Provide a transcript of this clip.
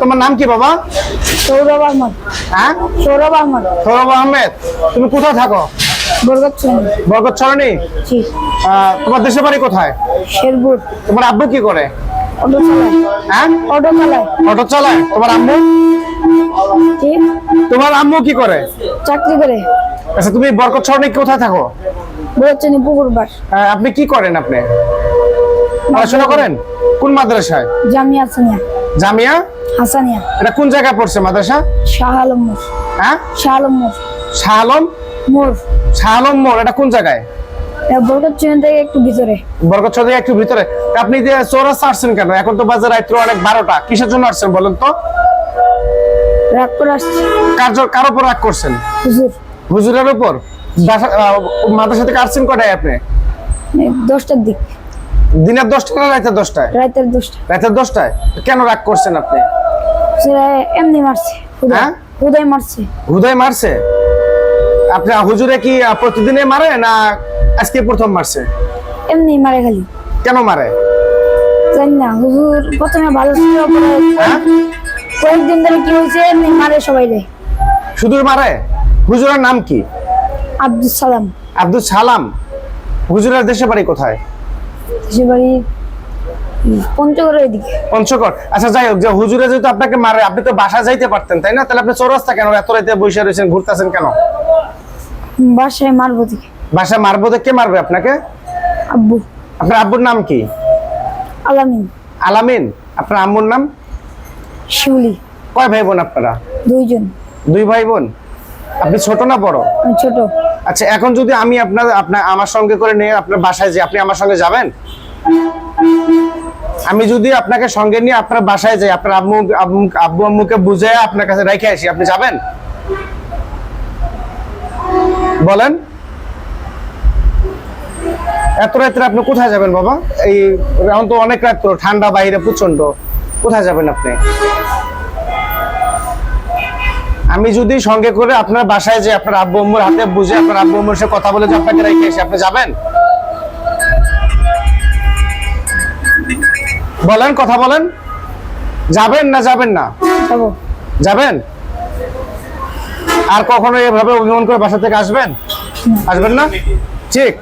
তোমার নাম কি বাবা? সৌরভ আহমদ। হ্যাঁ? সৌরভ আহমদ। সৌরভ আহমেদ তুমি কোথায় থাকো? বরগত তোমার দেশের বাড়ি কোথায়? শেরপুর। তোমার আব্বু কি করে? অটো চালায় হ্যাঁ? অটো চালায় তোমার আম্মু? তোমার আম্মু কি করে? চাকরি করে। আচ্ছা তুমি বরকত কোথায় থাকো? আপনি কি করেন আপনি? পড়াশোনা করেন? কোন মাদ্রাসায়? জামিয়া হাসানিয়া জামিয়া? হাসানিয়া। এটা কোন জায়গায় পড়ছে মাদ্রাসা? শাহ আলম মোর হ্যাঁ? শাহ আলম মোর শাহ আলম? মোর শাহ আলম মোড় এটা কোন জায়গায়? বরগত চন্দ্র থেকে একটু ভিতরে। বরকত চৌধুরী একটু ভিতরে। আপনি যে চৌরাস্তা আসছেন কেন? এখন তো বাজার রাত্র অনেক বারোটা। কিসের জন্য আসছেন বলেন তো? রাগ করে আসছে। কার কার উপর রাগ করছেন? হুজুর। হুজুরের উপর? মাদ্রাসা থেকে আসছেন কটায় আপনি? দশটার দিক। দিনের দশটা না রাতের দশটায়? রাতের দশটা রাতের দশটায়? কেন রাগ করছেন আপনি? এমনি মারছে হুদায়। হ্যাঁ? হুদায় মারছে। হুদয় মারছে? আপনি হুজুরে কি প্রতিদিনে মারে না আজকে প্রথম মারছে? এমনি মারে খালি। কেন মারে? জানি না হুজুর প্রথমে ভালো ছিল পরে হ্যাঁ কয়েকদিন ধরে কি হয়েছে এমনি মারে সবাই রে। শুধু মারে? হুজুরের নাম কি? আব্দুল সালাম। আব্দুল সালাম? হুজুরের দেশে বাড়ি কোথায়? বাড়ি পঞ্চগড়ের পঞ্চগড়? আচ্ছা যাই হোক যে হুজুরে যেহেতু আপনাকে মারে আপনি তো বাসা যাইতে পারতেন তাই না? তাহলে আপনি চৌরাস্তা কেন? এত রাতে বসে রয়েছেন ঘুরতেছেন কেন? বাসায় মারবো বাসা মারবো তো কে মারবে আপনাকে? আব্বু। আপনার আব্বুর নাম কি? আলামিন। আলামিন? আপনার আম্মুর নাম? শিউলি। কয় ভাই বোন আপনারা? দুইজন। দুই ভাই বোন? আপনি ছোট না বড়? ছোট। আচ্ছা এখন যদি আমি আপনার আপনার আমার সঙ্গে করে নিয়ে আপনার বাসায় যাই আপনি আমার সঙ্গে যাবেন? আমি যদি আপনাকে সঙ্গে নিয়ে আপনার বাসায় যাই আপনার আম্মু আম্মু- আব্বু আম্মুকে বুঝে আপনার কাছে রেখে আসি আপনি যাবেন? বলেন। এত রাত্রে আপনি কোথায় যাবেন বাবা? এই এখন তো অনেক রাত্র ঠান্ডা বাইরে প্রচণ্ড কোথায় যাবেন আপনি? আমি যদি সঙ্গে করে আপনার বাসায় যে আপনার আব্বু আম্মুর হাতে বুঝে আপনার আব্বু আম্মুর সাথে কথা বলে যে আপনাকে রেখে এসে আপনি যাবেন? বলেন কথা বলেন। যাবেন না যাবেন না? যাবেন? আর কখনো এভাবে অভিমান করে বাসা থেকে আসবেন? আসবেন না? ঠিক।